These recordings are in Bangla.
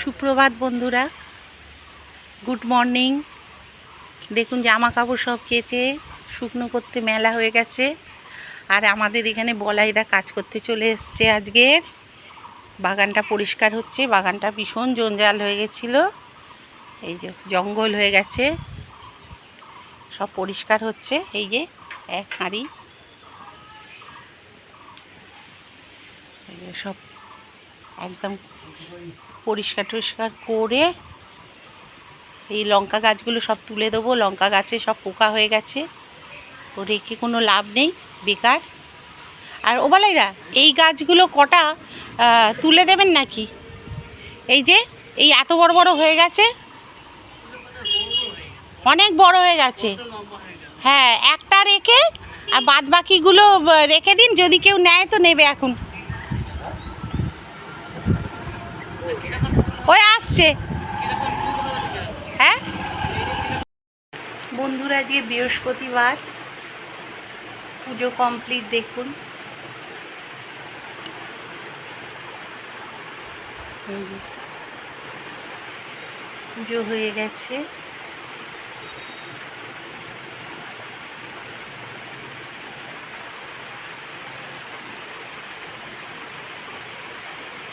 সুপ্রভাত বন্ধুরা। গুড মর্নিং দেখুন জামা কাপড় সব কেচে শুকনো করতে মেলা হয়ে গেছে। আর আমাদের এখানে বলাইরা কাজ করতে চলে এসছে আজকে। বাগানটা পরিষ্কার হচ্ছে, বাগানটা ভীষণ জঞ্জাল হয়ে গেছিল। এই যে জঙ্গল হয়ে গেছে। সব পরিষ্কার হচ্ছে, এই যে এক হাঁড়ি। সব একদম পরিষ্কার টরিষ্কার করে এই লঙ্কা গাছগুলো সব তুলে দেবো। লঙ্কা গাছে সব পোকা হয়ে গেছে। তো রেখে কোনো লাভ নেই, বেকার। আর ওবালাইরা এই গাছগুলো কটা তুলে দেবেন নাকি? এই যে, এই এত বড় বড় হয়ে গেছে। অনেক বড় হয়ে গেছে। হ্যাঁ একটা রেখে আর বাদ বাকিগুলো রেখে দিন। যদি কেউ নেয় তো নেবে এখন। ওই আসছে। হ্যাঁ? বন্ধুরা যে বৃহস্পতিবার। পুজো কমপ্লিট দেখুন। পুজো হয়ে গেছে।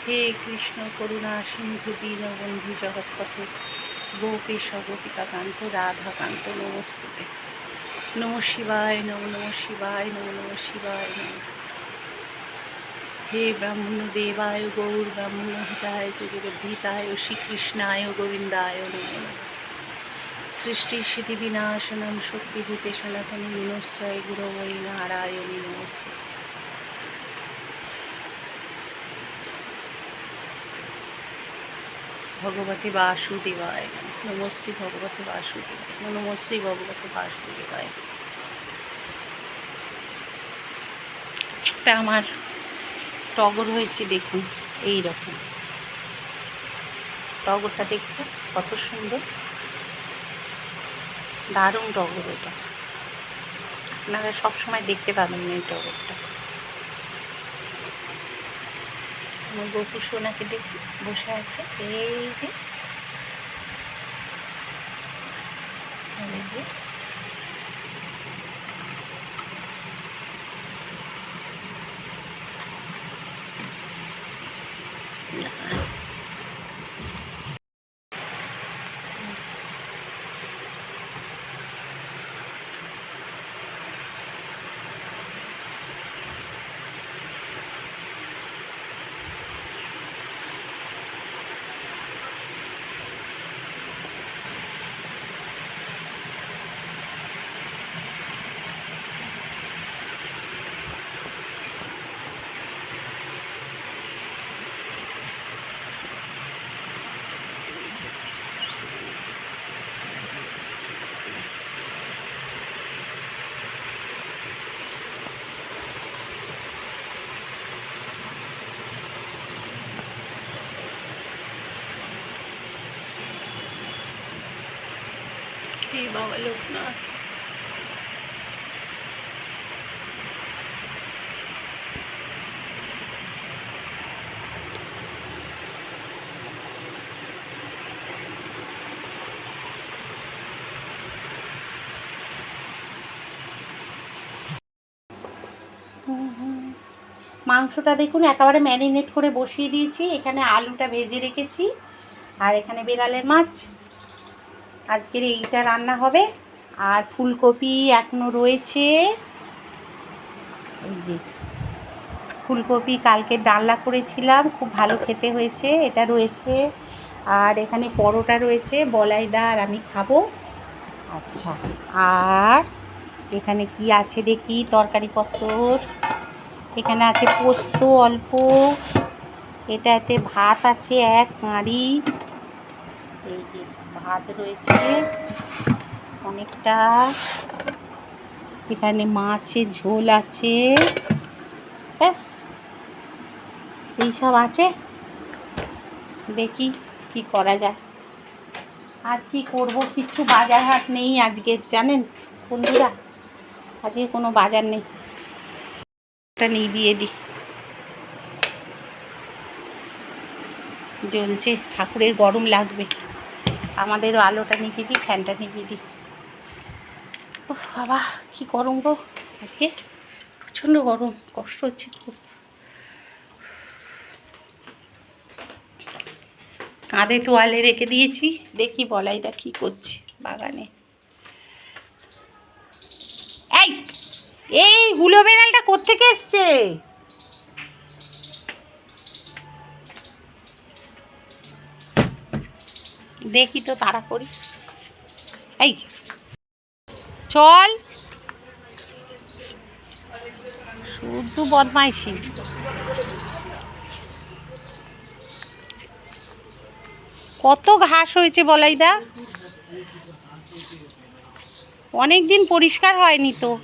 হে কৃষ্ণ করুণা সিন্ধু দীনবন্ধু জগৎপথে, গোপেশ গোপিকাকান্ত, রাধাকান্ত নমস্তুতে। নম শিবায় নম নম শিবায় নম নম শিবায় নম। হে ব্রাহ্মণ দেবায় গৌর ব্রাহ্মণ হিতায় জগদ্ধিতায়, শ্রীকৃষ্ণায় গোবিন্দায় নম সৃষ্টি সিদ্ধি বিনাশনম শক্তিভূতে সনাতনী বিনশ্চয় গুরবৈ নারায়ণী নমস্তে ভগবতী বাসুদেবায় নমশ্রী ভগবতী বাসুদেবায় নমশ্রী ভগবতী বাসুদেবায়। একটা আমার টগর হয়েছে, দেখুন এই রকম টগরটা দেখছ? কত সুন্দর। দারুণ টগর এটা। আপনারা সবসময় দেখতে পাবেন না এই টগরটা। আমার গপু সোনাকে দেখি বসে আছে। এই যে। হে বাবা লোকনাথ মাংসটা দেখুন, একেবারে ম্যারিনেট করে বসিয়ে দিয়েছি। এখানে আলুটা ভেজে রেখেছি। আর এখানে বেড়ালের মাছ। আজকের এইটা রান্না হবে। আর ফুলকপি এখনও রয়েছে। এই যে ফুলকপি কালকে ডালনা করেছিলাম, খুব ভালো খেতে হয়েছে, এটা রয়েছে। আর এখানে পরোটা রয়েছে, বলাইদা আর আমি খাব। আচ্ছা আর এখানে কি আছে দেখি তরকারি পত্র এখানে আছে পোস্ত অল্প, এটাতে ভাত আছে এক, কাঁড়ি। এই যে ভাত রয়েছে, অনেকটা। এখানে মাছের ঝোল আছে। ব্যাস এইসব আছে। দেখি কি করা যায়। আর কি করব কিচ্ছু বাজার হাট নেই আজকে, জানেন বন্ধুরা? আজকে কোনো বাজার নেই। এটা নিবিয়ে দিই। জ্বলছে, ঠাকুরের গরম লাগবে। আমাদেরও আলোটা নিভিয়ে দিই, ফ্যানটা নিভিয়ে দিই। ও বাবা, কি গরম গো আজকে। প্রচণ্ড গরম, কষ্ট হচ্ছে খুব। কাঁধে তোয়ালে রেখে দিয়েছি, দেখি বলাইদা কি করছে বাগানে। এই এই, হুলো বেড়ালটা কোত্থেকে এসছে? দেখি তো, তাড়া করি। এই, চল। শুধু বদমাইশি। কত ঘাস হয়েছে বলাইদা। অনেক দিন পরিষ্কার হয়নি তো।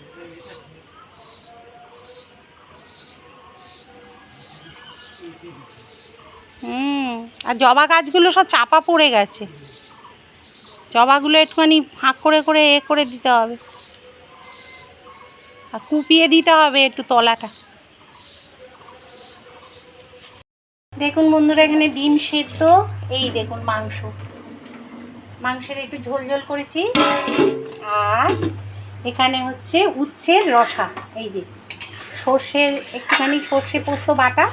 হুম, আর জবা গাছগুলো সব চাপা পড়ে গেছে। জবাগুলো একটুখানি ফাঁক করে করে এ করে দিতে হবে। আর কুপিয়ে দিতে হবে একটু তলাটা। দেখুন বন্ধুরা, এখানে ডিম সেদ্ধ, এই দেখুন মাংস। মাংসের একটু ঝোল ঝোল করেছি। আর এখানে হচ্ছে উচ্ছের রসা, এই যে সর্ষে, একটুখানি সর্ষে পোস্ত বাটা।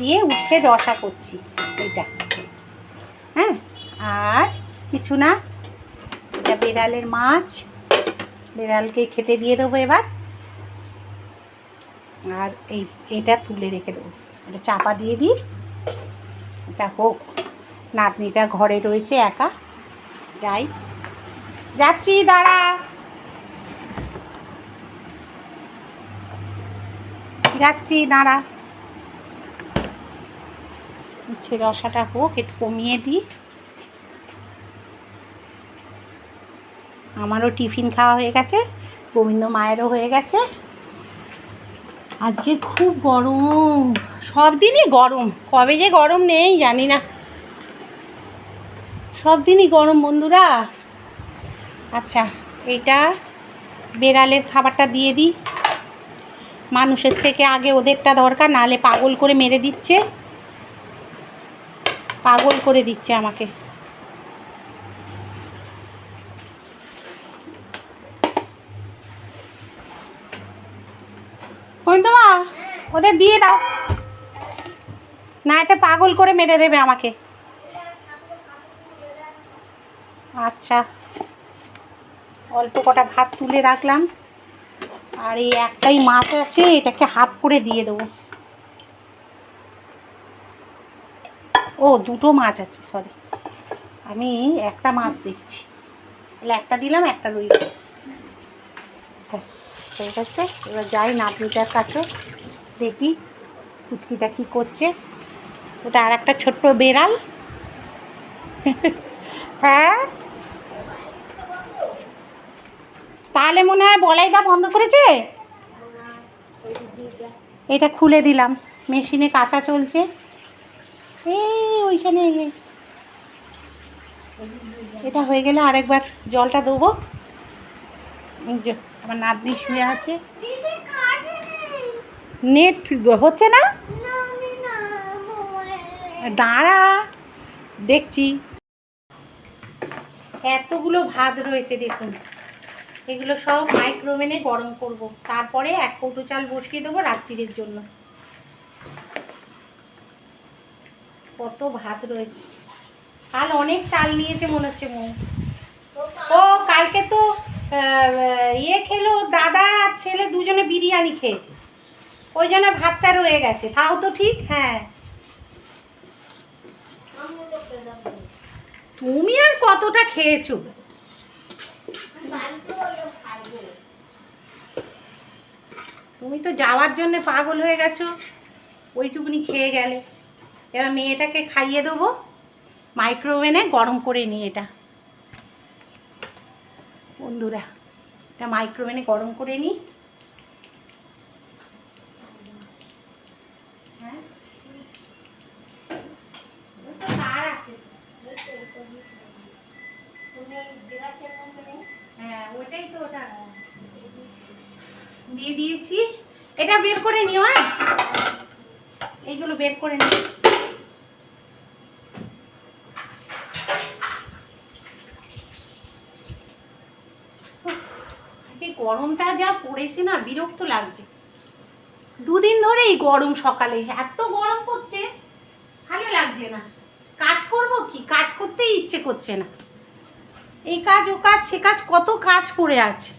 দিয়ে উচ্ছের রসা করছি, এইটা। হ্যাঁ আর কিছু না, এটা বেড়ালের মাছ। বেড়ালকে খেতে দিয়ে দেবো এবার। আর এই, এটা তুলে রেখে দেবো। এটা চাপা দিয়ে দিই। এটা হোক, নাতনিটা ঘরে রয়েছে একা। যাই। যাচ্ছি, দাঁড়া। যাচ্ছি, দাঁড়া। হচ্ছে রসাটা হোক, একটু কমিয়ে দিই। আমারও টিফিন খাওয়া হয়ে গেছে, গোবিন্দ মায়েরও হয়ে গেছে। আজকে খুব গরম, সব দিনই গরম। কবে যে গরম নেই, জানি না। সব দিনই গরম বন্ধুরা। আচ্ছা এইটা বেড়ালের খাবারটা দিয়ে দিই। মানুষের থেকে আগে ওদেরটা দরকার নাহলে পাগল করে মেরে দিচ্ছে। পাগল করে দিচ্ছে আমাকে। তোমা ওদের দিয়ে দাও। না এতে পাগল করে মেরে দেবে আমাকে। আচ্ছা অল্প কটা ভাত তুলে রাখলাম। আর এই একটাই মাছ আছে, এটাকে হাফ করে দিয়ে দেবো। ও, দুটো মাছ আছে সরি আমি একটা মাছ দেখছি। তাহলে একটা দিলাম, একটা রইল। ব্যাস, হয়ে গেছে। এবার যাই নাতনিটার কাছে, দেখি কুচকিটা কি করছে। ওটা আর একটা ছোট্ট বেড়াল। হ্যাঁ? তাহলে মনে হয় বলাইদা বন্ধ করেছে? এটা খুলে দিলাম। মেশিনে কাঁচা চলছে। এই ওইখানে এটা হয়ে গেলে আরেকবার জলটা দেবো। আমার নাতনি শুয়ে আছে। নেট হচ্ছে না? দাঁড়া, দেখছি। এতগুলো ভাত রয়েছে, দেখুন। এগুলো সব মাইক্রোওভেনে গরম করব। তারপরে এক কৌটো চাল বসিয়ে দেবো রাত্রিরের জন্য। কত ভাত রয়েছে। কাল অনেক চাল নিয়েছে মনে হচ্ছে মৌ। ও, কালকে তো ইয়ে খেলো, দাদা আর ছেলে দুজনে বিরিয়ানি খেয়েছে। ওই জন্য ভাতটা রয়ে গেছে। তাও তো ঠিক? হ্যাঁ। তুমি আর কতটা খেয়েছো? তুমি তো যাওয়ার জন্য পাগল হয়ে গেছো। ওইটুকুনি খেয়ে গেলে। এবার মেয়েটাকে খাইয়ে দেবো। মাইক্রোওভেনে গরম করে নিই এটা। বন্ধুরা, এটা মাইক্রোওভেনে গরম করে নিই। হ্যাঁ দিয়ে দিয়েছি। এটা বের করে নিও হ্যাঁ। এইগুলো বের করে নিও গরমটা যা পড়েছে না, বিরক্ত লাগছে। দুদিন ধরেই গরম সকালে। এত গরম পড়ছে, ভালো লাগছে না। কাজ করব কি? কাজ করতেই ইচ্ছে করছে না। এই কাজ, ও কাজ, সে কাজ, কত কাজ পড়ে আছে।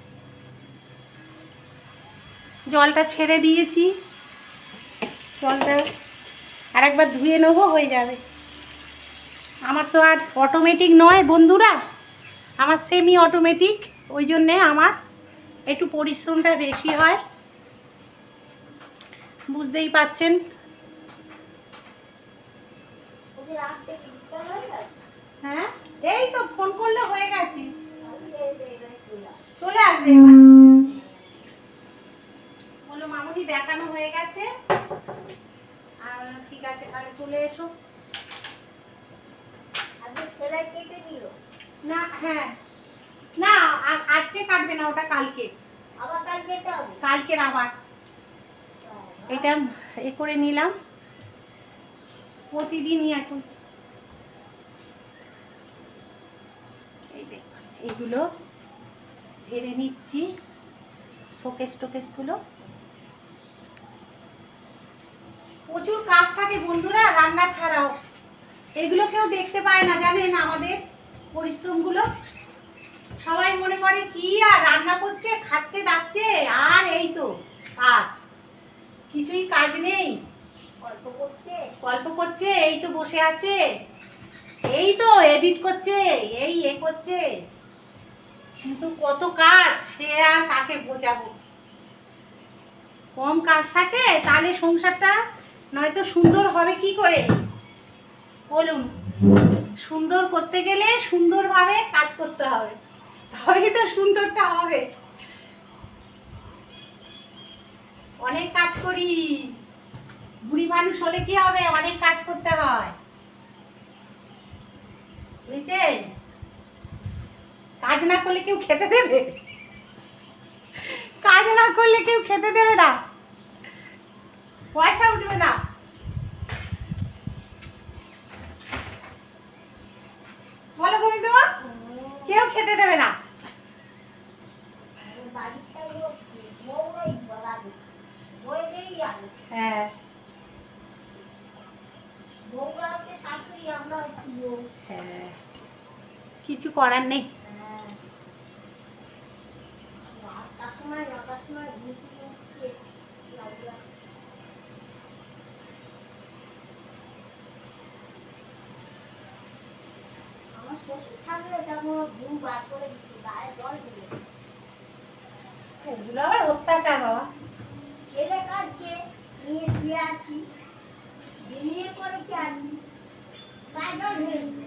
জলটা ছেড়ে দিয়েছি। জলটা আর একবার ধুয়ে নেব, হয়ে যাবে। আমার তো আর অটোমেটিক নয় বন্ধুরা। আমার সেমি অটোমেটিক ওই জন্যে আমার একটু পরিশ্রমটা বেশি হয়। বুঝতেই পাচ্ছেন? হয়ে এই তো ফোন করলে হয়ে গেছে। চলে আসবে। বলল মামুনি দেখানো হয়ে গেছে। আর ঠিক আছে তাহলে চলে এসো। না হ্যাঁ। আজকে কাটবে না ওটা কালকে। আবার কাল যেতে হবে? কালকের আবার। এটা এ করে নিলাম। প্রতিদিনই এখন। এইগুলো ঝেড়ে নিচ্ছি শোকেস টোকেসগুলো। প্রচুর কাজ থাকে বন্ধুরা রান্না ছাড়াও। এগুলো কেউ দেখতে পায় না জানেন আমাদের পরিশ্রমগুলো? সবাই মনে করে কি আর রান্না করছে খাচ্ছে দাচ্ছে? আর এই তো কাজ। কিছুই কাজ নেই। গল্প করছে। গল্প করছে এই তো বসে আছে। এই তো এডিট করছে এই এ করছে। কিন্তু কত কাজ সে আর কাকে বোঝাবো? কম কাজ থাকে তাহলে সংসারটা নয়তো সুন্দর হবে কি করে? বলুন। সুন্দর করতে গেলে সুন্দরভাবে কাজ করতে হবে। তবেই তো সুন্দরটা হবে। অনেক কাজ করি। বুড়ি মানুষ হলে কি হবে? অনেক কাজ করতে হয়। বুঝছেন? কাজ না করলে কেউ খেতে দেবে? কাজ না করলে কেউ খেতে দেবে না। পয়সা উঠবে না। বলো গোবিন্দ কেউ খেতে দেবে না। হ্যাঁ। হ্যাঁ। কিছু করার নেই হ্যাঁ। আটটার সময় নটার সময় ঘুমিয়ে উঠছে লাগল। আমার শ্বশুর থাকলে তেমন ঘুম বার করে দিচ্ছে গায়ে জল দিলে ওগুলো আবার অত্যাচার বাবা ছেলে কাঁদছে নিয়ে শুয়ে আছি বিয়ে করেছি আমি গায়ে জল ঢেলে দিচ্ছে।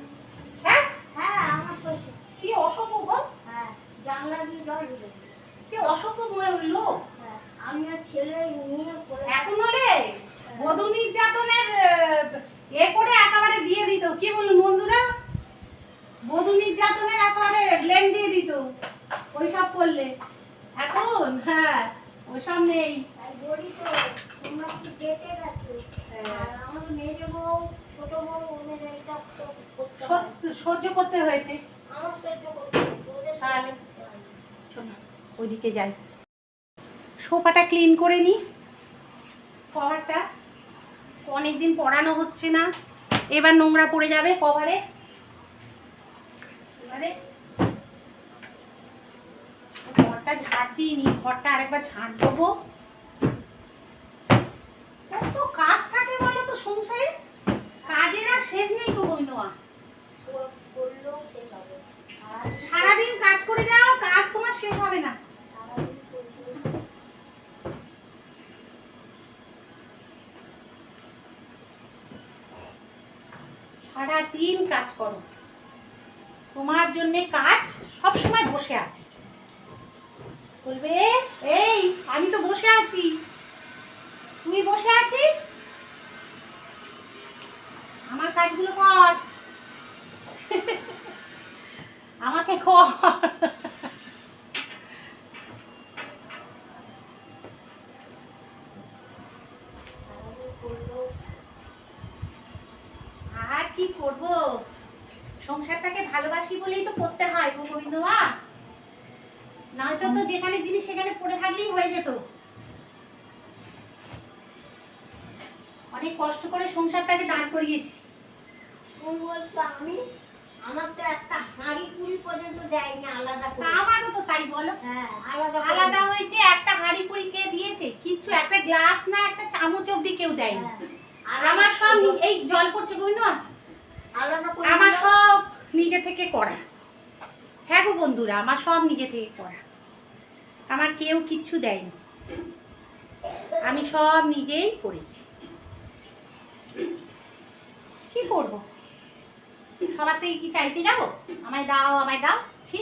হ্যাঁ হ্যাঁ আমার শ্বশুর কি অসভ্য গো হ্যাঁ জানলা দিয়ে জল ঢেলে দিচ্ছে। কি অসভ্য বয়ে লোক হ্যাঁ আমি আর ছেলে নিয়ে করে এখন হলে বধূ নির্যাতনের আহ, এ করে একেবারে দিয়ে দিত কি বলুন বন্ধুরা বধূ নির্যাতনের একেবারে ব্লেম দিয়ে দিত। ওইসব করলে। এখন? হ্যাঁ ওইসব নেই। বলি তো তোমরা কি যেতে গেছো? হ্যাঁ। আমার মেজ বউ ছোট বউ ওদের এইসব তো করতে হয়। সহ্য- করতে হয়েছে। আমার সহ্য করতে তাহলে? ওইদিকে যাই। সোফাটা ক্লিন করে নিই কভারটা অনেকদিন পরানো হচ্ছে না। এবার নোংরা পড়ে যাবে কভারে এবারে ঘরটা ঝাড় দিইনি ঘরটা আরেকবার ঝাড় দেবো কাজ থাকে বলো তো সংসারে? কাজের আর শেষ নেই তো। আর সারাদিন কাজ করে যাও, কাজ তোমার শেষ হবে না। সারাদিন কাজ করো। তোমার জন্য কাজ সব সময় বসে আছে। বলবে, এই, আমি তো বসে আছি। তুই বসে আছিস? আমার কাজগুলো কর। আমাকে কর সারাদিন করলেও আর কি করব সংসারটাকে ভালোবাসি বলেই তো করতে হয় গো গোবিন্দ মা। নয়তো তো যেখানে জিনিস সেখানে পড়ে থাকলেই হয়ে যেত। অনেক কষ্ট করে সংসারটাকে দাঁড় করিয়েছি। আমি আমার তো একটা হাঁড়ি কুড়ি পর্যন্ত দেয়নি আলাদা আমারও তো তাই বলো। হ্যাঁ আলাদা আলাদা হয়েছে একটা হাঁড়ি পুরি কে দিয়েছে? কিচ্ছু একটা গ্লাস না একটা চামচ অব্দি কেউ দেয়নি। হ্যাঁ, আর আমার সব এই জল পড়ছে গোবিন্দ আমার সব নিজে থেকে করা। হ্যাঁ গো বন্ধুরা, আমার সব নিজে থেকে করা। আমার কেউ কিচ্ছু দেয়নি। আমি সব নিজেই করেছি। কি করব? সবার থেকে কি চাইতে যাব? আমায় দাও আমায় দাও। ছি,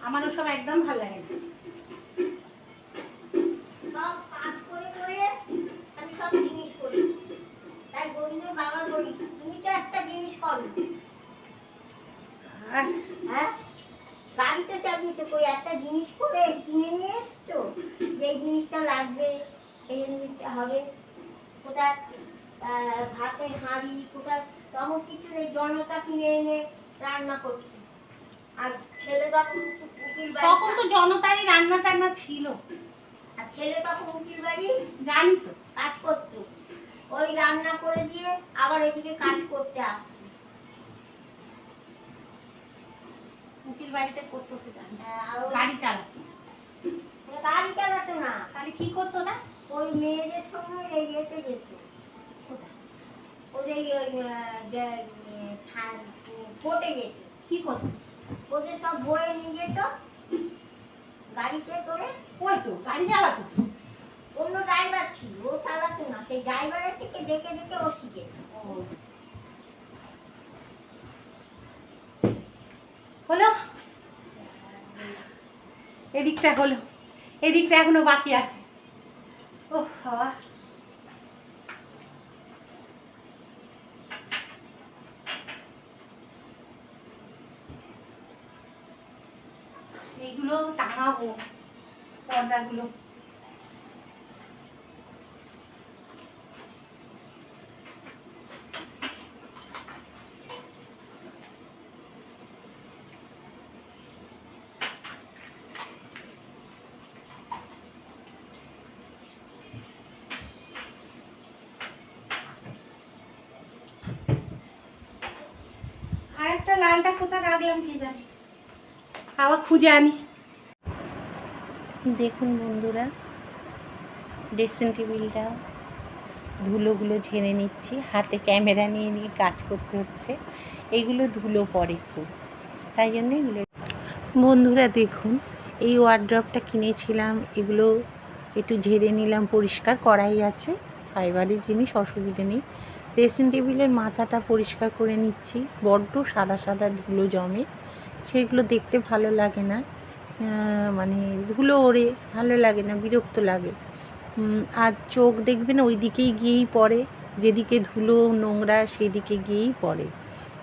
আমারও সব একদম ভালো লাগে না। জিনিস করি। তাই গোবিন্দ বাবা বলি, তুমি তো একটা জিনিস করো। হ্যাঁ? গাড়িতে চালিয়েছো কই? একটা জিনিস করে কিনে নিয়ে এসছো? যে জিনিসটা লাগবে এই জিনিসটা হবে কোথায়? ভাতের হাঁড়ি কোথায়? তেমন কিছু নেই জনতা কিনে এনে রান্না করছে। আর ছেলে তখন তখন তো জনতারই রান্না টান্না ছিল। আর ছেলে তখন উকিল বাড়ি জানি তো। কাজ করতো। ওই রান্না করে দিয়ে আবার এদিকে কাজ করতে আসতো। উকিল বাড়িতে করতো জানি হ্যাঁ, গাড়ি চালাতো। গাড়ি চালাতো না। তাহলে কি করতো না ওই মেয়েদের সঙ্গে এই যেতে। যেত? ওদের ওই কোর্টে যেত। কি করতো? ওদের সব বয়ে নিয়ে যেত। গাড়িতে করে। ওই তো গাড়ি চালাতো অন্য ড্রাইভার ছিল ও চালাতো না। সেই ড্রাইভারের থেকে দেখে দেখে ও শিখেছে। হলো? এদিকটা হলো। এদিকটা এখনও বাকি আছে। ও বাবা। এইগুলো টাঙাবো পর্দাগুলো আর একটা লালটা আবার খুঁজে আনি। দেখুন বন্ধুরা ড্রেসিং টেবিলটা ধুলোগুলো ঝেড়ে নিচ্ছি, হাতে ক্যামেরা নিয়ে নিয়ে কাজ করতে হচ্ছে। এগুলো ধুলো পড়ে খুব, তাই জন্য এগুলো। বন্ধুরা দেখুন, এই ওয়ার্ড্রপটা কিনেছিলাম, এগুলো একটু ঝেড়ে নিলাম, পরিষ্কার করাই আছে। ফাইবারের জিনিস, অসুবিধে নেই। ড্রেসিং টেবিলের মাথাটা পরিষ্কার করে নিচ্ছি। বড্ড সাদা সাদা ধুলো জমে। সেগুলো দেখতে ভালো লাগে না। মানে ধুলো ওড়ে, ভালো লাগে না, বিরক্ত লাগে। আর চোখ দেখবেন ওই দিকেই গিয়েই পড়ে। যেদিকে ধুলো, নোংরা, সেদিকে গিয়েই পড়ে।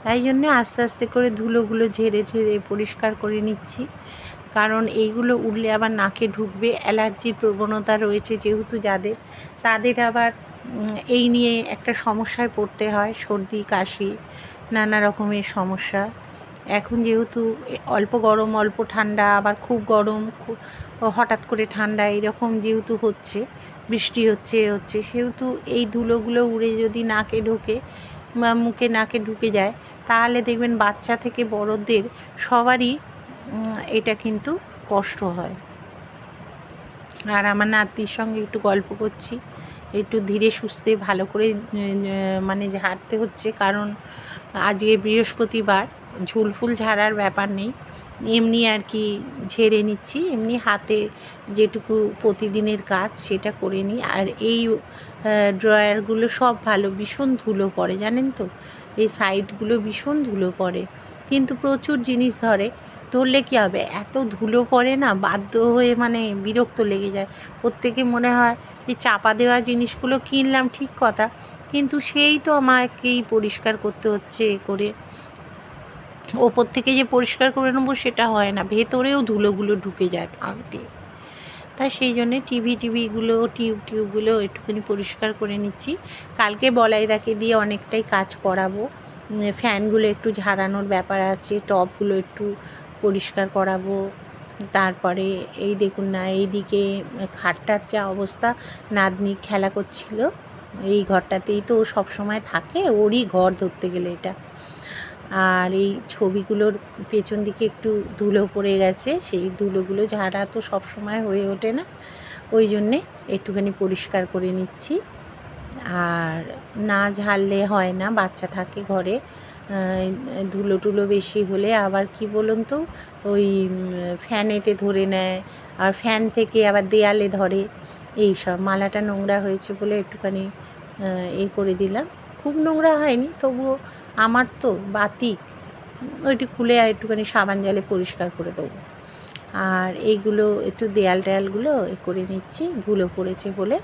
তাই জন্যে আস্তে আস্তে করে ধুলোগুলো ঝেড়ে ঝেড়ে পরিষ্কার করে নিচ্ছি। কারণ এইগুলো উঠলে আবার নাকে ঢুকবে, অ্যালার্জির প্রবণতা রয়েছে যেহেতু যাদের। তাদের আবার এই নিয়ে একটা সমস্যায় পড়তে হয়, সর্দি, কাশি, নানা রকমের সমস্যা। এখন যেহেতু অল্প গরম, অল্প ঠান্ডা, আবার খুব গরম হঠাৎ করে ঠান্ডা, এরকম যেহেতু হচ্ছে, বৃষ্টি হচ্ছে হচ্ছে, সেহেতু এই ধুলোগুলো উড়ে যদি নাকে ঢোকে বা মুখে নাকে ঢুকে যায়, তাহলে দেখবেন বাচ্চা থেকে বড়দের সবারই এটা কিন্তু কষ্ট হয়। আর আমার নাতির সঙ্গে একটু গল্প করছি। একটু ধীরে সুস্থে ভালো করে মানে ঝাড়তে হচ্ছে। কারণ আজকে বৃহস্পতিবার ঝুলফুল ঝাড়ার ব্যাপার নেই। এমনি আর কি ঝেড়ে নিচ্ছি, এমনি হাতে যেটুকু প্রতিদিনের কাজ সেটা করে নিই। আর এই ড্রয়ারগুলো সব ভালো, ভীষণ ধুলো পড়ে, জানেন তো? এই সাইডগুলো ভীষণ ধুলো পড়ে। কিন্তু প্রচুর জিনিস ধরে, ধরলে কী হবে? এত ধুলো পড়ে না, বাধ্য হয়ে মানে বিরক্ত লেগে যায়। প্রত্যেকে মনে হয় এই চাপা দেওয়া জিনিসগুলো কিনলাম, ঠিক কথা। কিন্তু সেই তো আমাকেই পরিষ্কার করতে হচ্ছে এ করে। ওপর থেকে যে পরিষ্কার করে নেব সেটা হয় না, ভেতরেও ধুলোগুলো ঢুকে যায় দিয়ে তাই সেই জন্যে টিভি টিভিগুলো, টিউব টিউবগুলো একটুখানি পরিষ্কার করে নিচ্ছি। কালকে বলাই বলাইদাকে দিয়ে অনেকটাই কাজ করাবো। ফ্যানগুলো একটু ঝাড়ানোর ব্যাপার আছে, টবগুলো একটু পরিষ্কার করাবো। তারপরে এই দেখুন না, এইদিকে খাটটার যা অবস্থা, নাতনি খেলা করছিল। এই ঘরটাতেই তো ও সবসময় থাকে, ওরই ঘর ধরতে গেলে এটা। আর এই ছবিগুলোর পেছন দিকে একটু ধুলো পড়ে গেছে, সেই ধুলোগুলো ঝাড়া তো সব সময় হয়ে ওঠে না। ওই জন্যে একটুখানি পরিষ্কার করে নিচ্ছি। আর না ঝাড়লে হয় না, বাচ্চা থাকে ঘরে। ধুলো টুলো বেশি হলে আবার কি বলুন তো, ওই ফ্যানেতে ধরে নেয়, আর ফ্যান থেকে আবার দেয়ালে ধরে। এই সব মালাটা নোংরা হয়েছে বলে একটুখানি এ করে দিলাম। খুব নোংরা হয়নি, তবুও আমার তো বাতিক, ওইটি খুলে আর একটুখানি সাবান জলে পরিষ্কার করে দেবো। আর এইগুলো একটু দেয়াল টেয়ালগুলো এ করে নিচ্ছি, ধুলো পড়েছে বলে।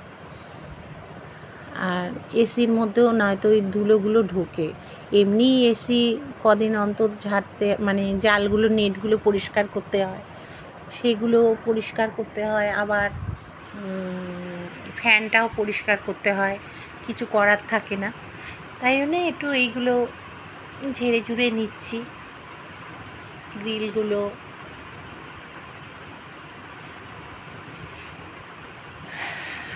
আর এসির মধ্যেও নয়তো ওই ধুলোগুলো ঢোকে। এমনি এসি কদিন অন্তর ঝাড়তে মানে জালগুলো, নেটগুলো পরিষ্কার করতে হয়। সেগুলো পরিষ্কার করতে হয়, আবার ফ্যানটাও পরিষ্কার করতে হয়। কিছু করার থাকে না। তাই জন্য একটু এইগুলো ঝেড়ে ঝুড়ে নিচ্ছি। গ্রিলগুলো।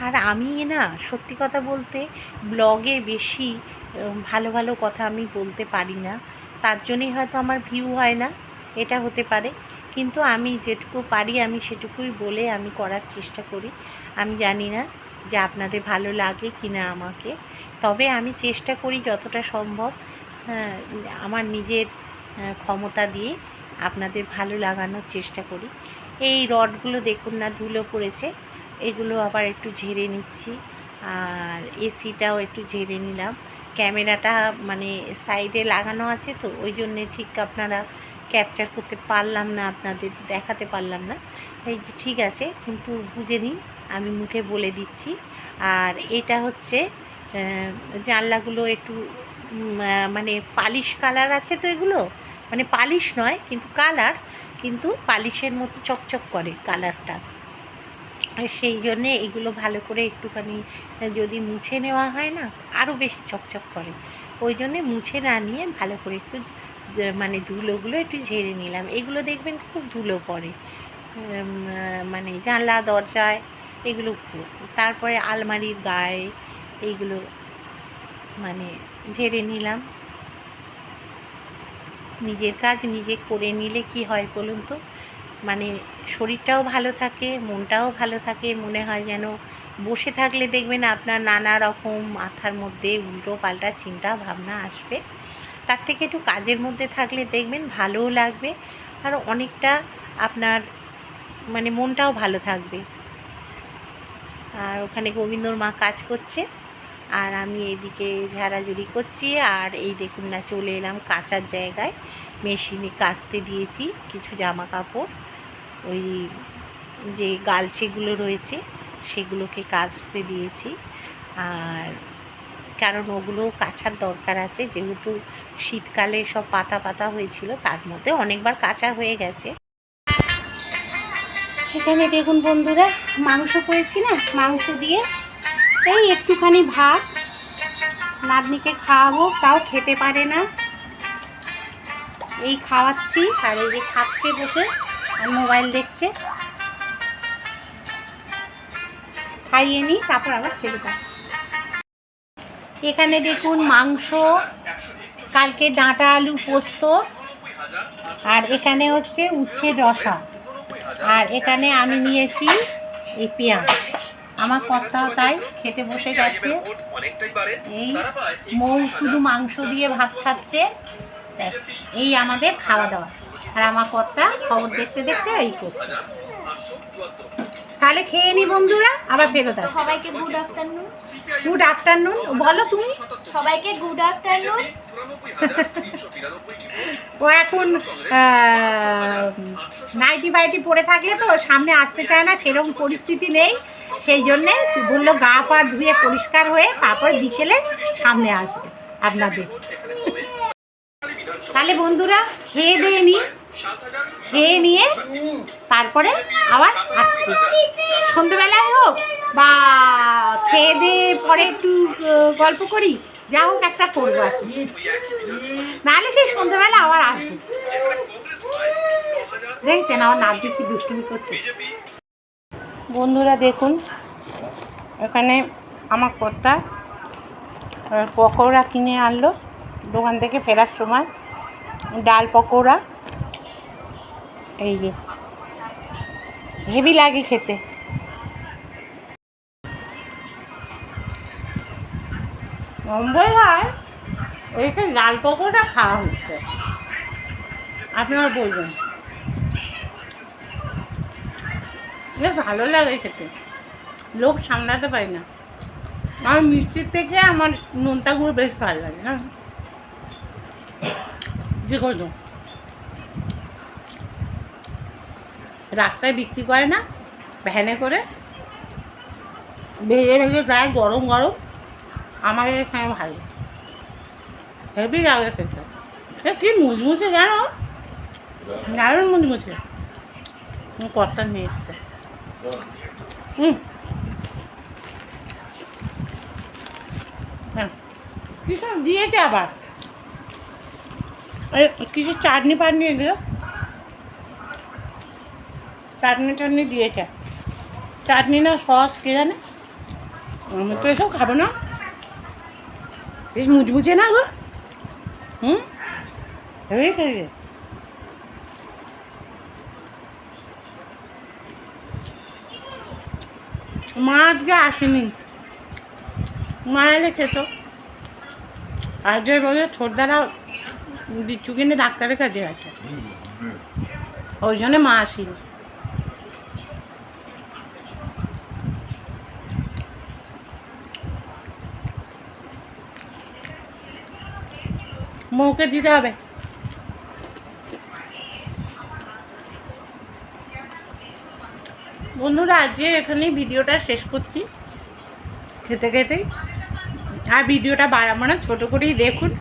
আর আমি না, সত্যি কথা বলতে, ব্লগে বেশি ভালো ভালো কথা আমি বলতে পারি না। তার জন্যই হয়তো আমার ভিউ হয় না এটা হতে পারে। কিন্তু আমি যেটুকু পারি আমি সেটুকুই বলে আমি করার চেষ্টা করি। আমি জানি না যে আপনাদের ভালো লাগে কি না আমাকে। তবে আমি চেষ্টা করি যতটা সম্ভব হ্যাঁ, আমার নিজের ক্ষমতা দিয়ে আপনাদের ভালো লাগানোর চেষ্টা করি। এই রডগুলো দেখুন না ধুলো পড়েছে। এগুলো আবার একটু ঝেড়ে নিচ্ছি। আর এসিটাও একটু ঝেড়ে নিলাম। ক্যামেরাটা মানে সাইডে লাগানো আছে, তো ওই জন্যে ঠিক আপনারা ক্যাপচার করতে পারলাম না, আপনাদের দেখাতে পারলাম না। এই যে ঠিক আছে, কিন্তু বুঝে নিন, আমি মুখে বলে দিচ্ছি। আর এটা হচ্ছে জানলাগুলো একটু মানে পালিশ কালার আছে তো এগুলো? মানে পালিশ নয়, কিন্তু কালার, কিন্তু পালিশের মতো চকচক করে কালারটা। সেই জন্যে এগুলো ভালো করে একটুখানি যদি মুছে নেওয়া হয় না আরও বেশি চকচক করে। ওই জন্যে মুছে না নিয়ে ভালো করে একটু মানে ধুলোগুলো একটু ঝেড়ে নিলাম। এগুলো দেখবেন খুব ধুলো পড়ে। মানে জানলা, দরজায় এগুলো তারপরে আলমারির গায়ে এইগুলো মানে ঝেড়ে নিলাম। নিজের কাজ নিজে করে নিলে কি হয় বলুন তো? মানে শরীরটাও ভালো থাকে, মনটাও ভালো থাকে, মনে হয় যেন বসে থাকলে দেখবেন আপনার নানা রকম মাথার মধ্যে উল্টো পাল্টা চিন্তা ভাবনা আসবে। তার থেকে একটু কাজের মধ্যে থাকলে দেখবেন ভালোও লাগবে আর অনেকটা আপনার মানে মনটাও ভালো থাকবে। আর ওখানে গোবিন্দর মা কাজ করছে আর আমি এদিকে ঝাড়াঝুড়ি করছি আর এই দেখুন না চলে এলাম কাচার জায়গায়। মেশিনে কাচতে দিয়েছি কিছু জামা কাপড়। ওই যে গালছেগুলো রয়েছে, সেগুলোকে কাচতে দিয়েছি। আর কারণ ওগুলো কাচার দরকার আছে, যেহেতু শীতকালে সব পাতা পাতা হয়েছিল, তার মধ্যে অনেকবার কাঁচা হয়ে গেছে। এখানে দেখুন বন্ধুরা, মাংস করেছি না, মাংস দিয়ে এই একটুখানি ভাত। নাতনিকে খাওয়াবো, তাও খেতে পারে না। এই খাওয়াচ্ছি, আর এই যে খাচ্ছে বসে মোবাইল দেখছে। খাইয়ে নিই, তারপর আবার ফেরত আসি। এখানে দেখুন মাংস, কালকে ডাঁটা আলু পোস্ত, আর এখানে হচ্ছে উচ্ছের রসা। আর এখানে আমি নিয়েছি এই পেঁয়াজ। আমার কথাও তাই খেতে বসে গেছে। এই মৌ শুধু মাংস দিয়ে ভাত খাচ্ছে, ব্যাস, এই আমাদের খাওয়া দাওয়া। আর আমার কর্তা খবর দেখতে দেখতে এই করছে। তাহলে খেয়ে নি বন্ধুরা আবার ফেরত আসো। সবাইকে গুড আফটারনুন গুড আফটারনুন বলো তুমি। সবাইকে গুড আফটারনুন ও এখন নাইটি বাইটি পরে থাকলে তো সামনে আসতে চায় না সেরকম পরিস্থিতি নেই। সেই জন্যে বলল গা পা ধুয়ে পরিষ্কার হয়ে তারপর বিকেলে সামনে আসবে আপনাদের। তাহলে বন্ধুরা খেয়ে দিয়ে নিই খেয়ে নিয়ে তারপরে আবার আসছি। সন্ধেবেলায় হোক বা খেয়ে দিয়ে পরে একটু গল্প করি, যা হোক একটা করব আর। নাহলে সেই সন্ধেবেলা আবার আসব। দেখছেন আমার নাতি কি দুষ্টুমি করছে। বন্ধুরা দেখুন, এখানে আমার কর্তা পকোড়া কিনে আনলো। দোকান থেকে ফেরার সময় ডাল পকোড়া এই যে। হেভি লাগে খেতে। নম্বর হয় এইটা লাল পকোড়া খাওয়া হচ্ছে। আপনারা বলবেন। ভালো লাগে খেতে। লোক সামলাতে পারি না। আমার মিষ্টির থেকে আমার নোনতাগুলো বেশ ভালো লাগে, না? যে করতো রাস্তায় বিক্রি করে না, ভ্যানে করে। ভেজে ভেজে যায় গরম গরম। আমার এখানে ভালো। হেভি লাগে খেতে। এ কি মুচমুচে জানো? দারুণ মুচমুচে। কর্তা নিয়ে এসছে। হুম হ্যাঁ। কী সব দিয়েছে আবার? কিছু চাটনি ফাটনি এগুলো? চাটনি টাটনি দিয়েছে। চাটনি না সস, কে জানে? আমি তো এসব খাব না। বেশ মুচমুচে না গো? হুম? মা আজকে আসেনি। মা এলে খেত। যে বলে ছোটদারা বিচ্ছু কিনে ডাক্তারের কাছে আছে ওই জন্য মা আসেনি। মৌকে দিতে হবে। বন্ধুরা, আজকে এখানেই ভিডিওটা শেষ করছি। খেতে খেতেই আর ভিডিওটা বাড়াবো না ছোটো করেই দেখুন।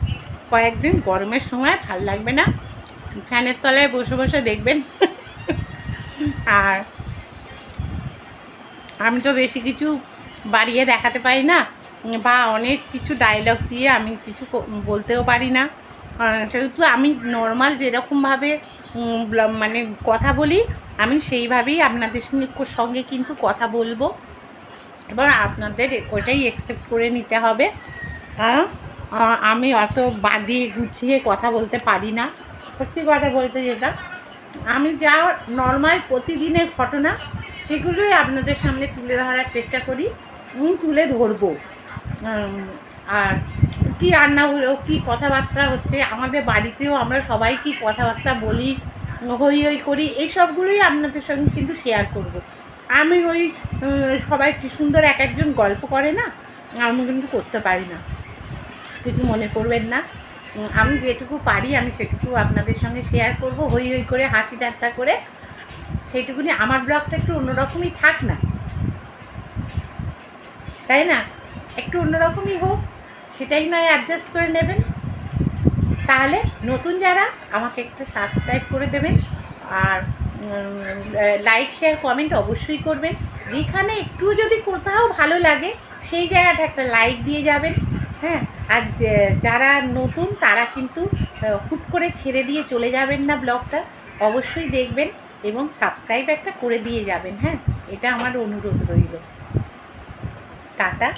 কয়েকদিন গরমের সময় ভালো লাগবে না। ফ্যানের তলায় বসে বসে দেখবেন। আর আমি তো বেশি কিছু বাড়িয়ে দেখাতে পারি না। বা অনেক কিছু ডায়লগ দিয়ে আমি কিছু বলতেও পারি না। সেহেতু আমি নর্মাল যেরকমভাবে মানে কথা বলি আমি সেইভাবেই আপনাদের সঙ্গে সঙ্গে কিন্তু কথা বলব। এবার আপনাদের ওইটাই অ্যাকসেপ্ট করে নিতে হবে। আহ, আমি অত বাদিয়ে গুছিয়ে কথা বলতে পারি না। সত্যি কথা বলতে যেটা আমি যা নর্মাল প্রতিদিনের ঘটনা সেগুলোই আপনাদের সামনে তুলে ধরার চেষ্টা করি তুলে ধরবো। আর কি রান্না হলো কি কথাবার্তা হচ্ছে, আমাদের বাড়িতেও আমরা সবাই কি কথাবার্তা বলি, হই হই করি, এই সবগুলোই আপনাদের সঙ্গে কিন্তু শেয়ার করব। আমি ওই সবাই কি সুন্দর এক একজন গল্প করে না, আমি কিন্তু করতে পারি না। কিছু মনে করবেন না। আমি যেটুকু পারি আমি সেটুকু আপনাদের সঙ্গে শেয়ার করব, হই হই করে, হাসি ঠাট্টা করে। সেইটুকুনি আমার ব্লগটা একটু অন্যরকমই থাক না। তাই না? একটু অন্যরকমই হোক। সেটাই নয় অ্যাডজাস্ট করে নেবেন। তাহলে নতুন যারা আমাকে একটু সাবস্ক্রাইব করে দেবেন আর লাইক শেয়ার কমেন্ট অবশ্যই করবেন। যেখানে একটু যদি কোথাও ভালো লাগে, সেই জায়গাটা একটা লাইক দিয়ে যাবেন হ্যাঁ? আর যারা নতুন, তারা কিন্তু হুট করে ছেড়ে দিয়ে চলে যাবেন না ব্লগটা। অবশ্যই দেখবেন এবং সাবস্ক্রাইব একটা করে দিয়ে যাবেন হ্যাঁ? এটা আমার অনুরোধ রইল। টাটা।